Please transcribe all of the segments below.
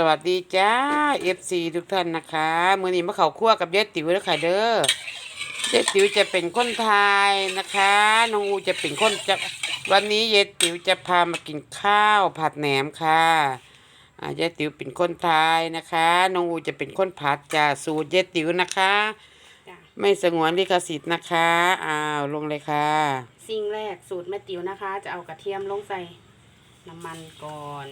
สวัสดีจ้า FC ทุกท่านนะคะมื้อนี้มาเข้าครัวกับยายติ๋วแล้วค่ะเด้อยายติ๋วจะเป็นคนไทยนะคะน้องอูจะเป็นคนจะวันนี้ยายติ๋วจะพามากินข้าวผัดแหนมค่ะอ่ายายติ๋วเป็นคนไทยนะคะน้องอูจะเป็นคนผัดจ้าสูตรยายติ๋วนะคะจ้ะไม่สงวนลิขสิทธิ์นะคะอ้าวลงเลยค่ะสิ่งแรกสูตรแม่ติ๋วนะคะ จะเอากระเทียมลงใส่น้ำมันก่อน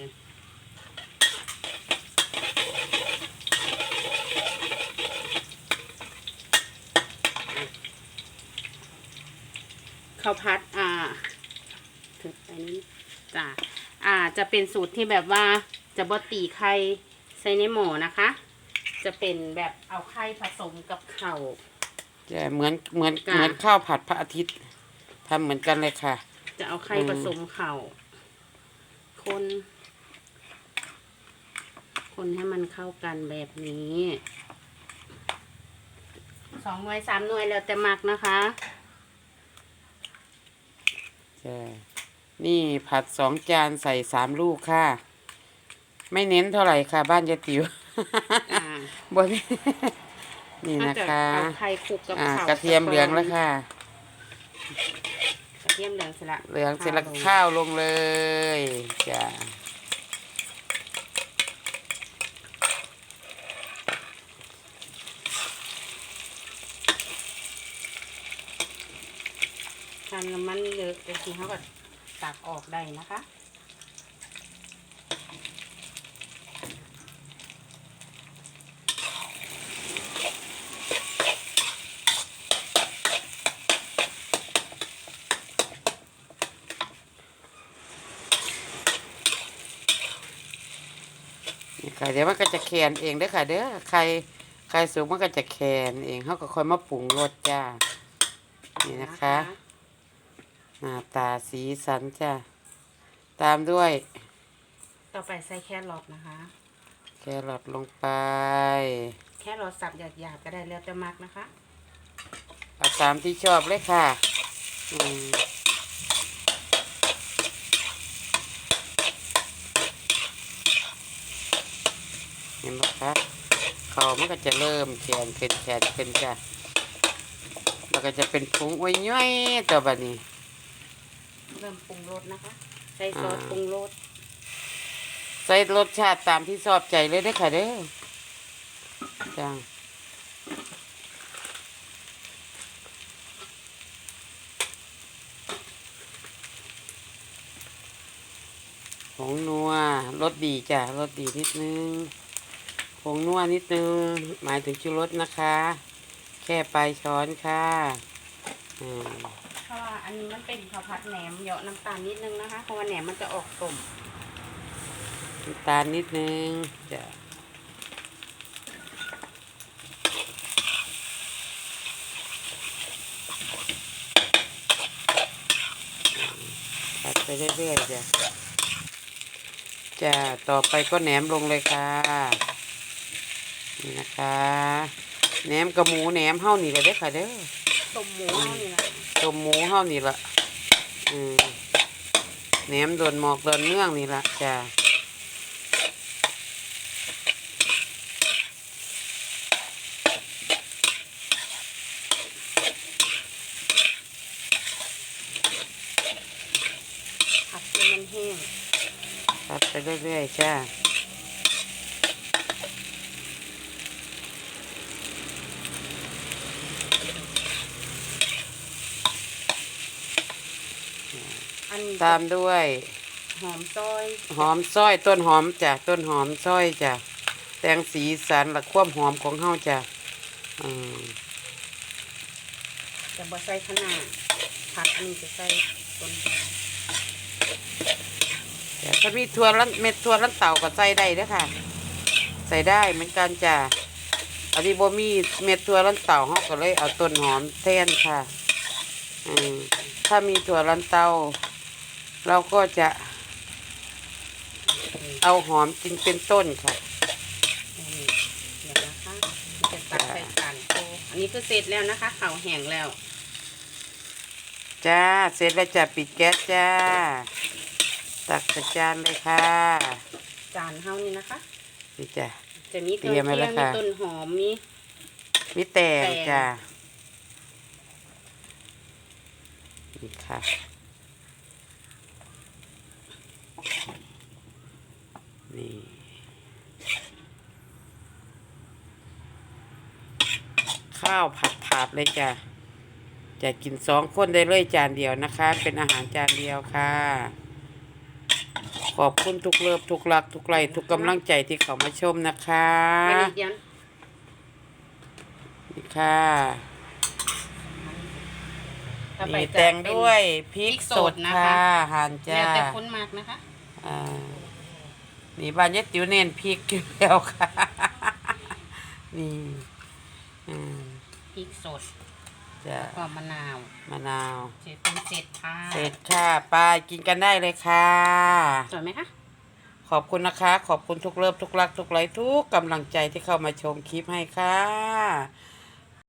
ข้าวพัดอ่าถึงอันนี้จ้ะอ่าจะเป็นสูตรที่แบบว่าจะบดตีไข่ใส่ในหม้อนะคะ จะเป็นแบบเอาไข่ผสมกับเข่าว จะเหมือนเหมือนจ้ะ เหมือนข้าวผัดพระอาทิตย์ทำเหมือนกันเลยค่ะ จะเอาไข่อืมผสมเข่าคน คนให้มันเข้ากันแบบนี้ สองหน่วยสามหน่วยแล้วแต่มักนะคะ ใช่นี่ผัดสองจานใส่สามลูกค่ะ ไม่เน้นเท่าไหร่ค่ะ บ้านยายติ๋วอ่าบนนี่นะถ้าจคะเอาไข่คลุกกับอ่าข้าวกระเทียมเหลืองแล้วค่ะกระเทียมเหลืองเสร็จละเหลืองเสร็จแล้วลงข้าวลงเลยจ้ะ ทานน้ำมันเยอะแต่ทีเขาก็ตักออกได้นะคะนี่ค่ะเดี๋ยวมันก็จะแคนเองเด้อค่ะ เด้อใครใครสูงมันก็จะแคนเองเขาก็ค่อยมาปรุงรสจ้า นี่นะคะ หน้าตาสีสันจ้าตามด้วยต่อไปใส่แครอทนะคะ แครอทลงไป แครอทสับหยาบๆก็ได้แล้วแต่มักนะคะเอาตามที่ชอบเลยค่ะอืมเห็นไหมคะเขามันก็จะเริ่มแขนขึ้นแขนขึ้นจ้ะแล้วก็จะเป็นผงอ้วยย่อยตัวบัดนี้เริ่มปรุงรสนะคะ ใส่ซอสปรุงรสใส่รสชาติตามที่ชอบใจเลยเด้ค่ะเด้อจ้าผงนัวรสดีจ้ะรสดีนิดนึงผงนัวนิดนึง หมายถึงชูรสนะคะ แค่ปลายช้อนค่ะ อืม ราะว่าอันนี้มันเป็นข้าวผัดแหนมเหยาะน้ำตาลนิดนึงนะคะ เพราะว่าแหนมมันจะออกส้มน้ำตาลนิดนึงจ้ะผัดไปเรื่อยๆจ้ะจ้ะต่อไปก็แหนมลงเลยค่ะนี่นะคะแหนมกับหมูแหนมเฮ้านี่เลยเด้อค่ะเด้อต้มหมูเอานี่แหละ ตัวหมูเฮ้านี่ละอืมแหนมโดนหมอกโดนเนื่องนี่ละจ้ะผัดจนมันแห้งผัดไปเรื่อยๆจ้า ตามด้วย หอมซอยหอมซอยต้นหอมจ้ะต้นหอมซอยจ้ะแตงสีสันและความหอมของเฮาจ้ะอืมจะบ่ใส่ขนาดผัดอันนี้จะใส่ต้นหอมจ้ะถ้ามีถั่วลันเม็ดถั่วลันเต่าก็ใส่ได้เด้อค่ะ ใส่ได้เหมือนกันจ้ะอันนี้บ่มีเม็ดถั่วลันเต่าเฮาก็เลยเอาต้นหอมแทนค่ะอืมถ้ามีถั่วลันเต่า เราก็จะเอาหอมกินเป็นต้นค่ะนี่เดี๋ยวนะคะมันจะตักใส่จานโตอันนี้คือเสร็จแล้วนะคะข้าวแห้งแล้ว จ้า เสร็จแล้วจ้ะปิดแก๊สจ้า ตักใส่จานเลยค่ะ จานเฮานี่นะคะนี่จ้ะ จะมีเตรียมไว้แล้วมีค่ะ ต้นหอมมีมีแตงแตงจ้ะนี่ค่ะ ข้าวผัดถาดเลยจ้ะจะกินสองคนได้เลยจานเดียวนะคะ เป็นอาหารจานเดียวค่ะ ขอบคุณทุกเลิฟทุกรัก ทุกไลค์ทุกกำลังใจที่เขามาชมนะคะอันนี้เดี๋ยวนี่ค่ะต่อไปมีจะแตงด้วยพริกพริกสสดดนะค่ะคะหั่นเป็นจ้าแล้วแต่คนมากนะคะอ่านี่บ้านยายติ๋วเน้นพริกอยู่แล้วค่ะ นี่ อืม พริกสดจะก็มะนาวมะนาวเสร็จเป็นเสร็จค่ะเสร็จค่ะไปกินกันได้เลยค่ะ สวยไหมคะขอบคุณนะคะ ขอบคุณทุกเลิฟทุกรักทุกไลค์ทุกกำลังใจที่เข้ามาชมคลิปให้ค่ะ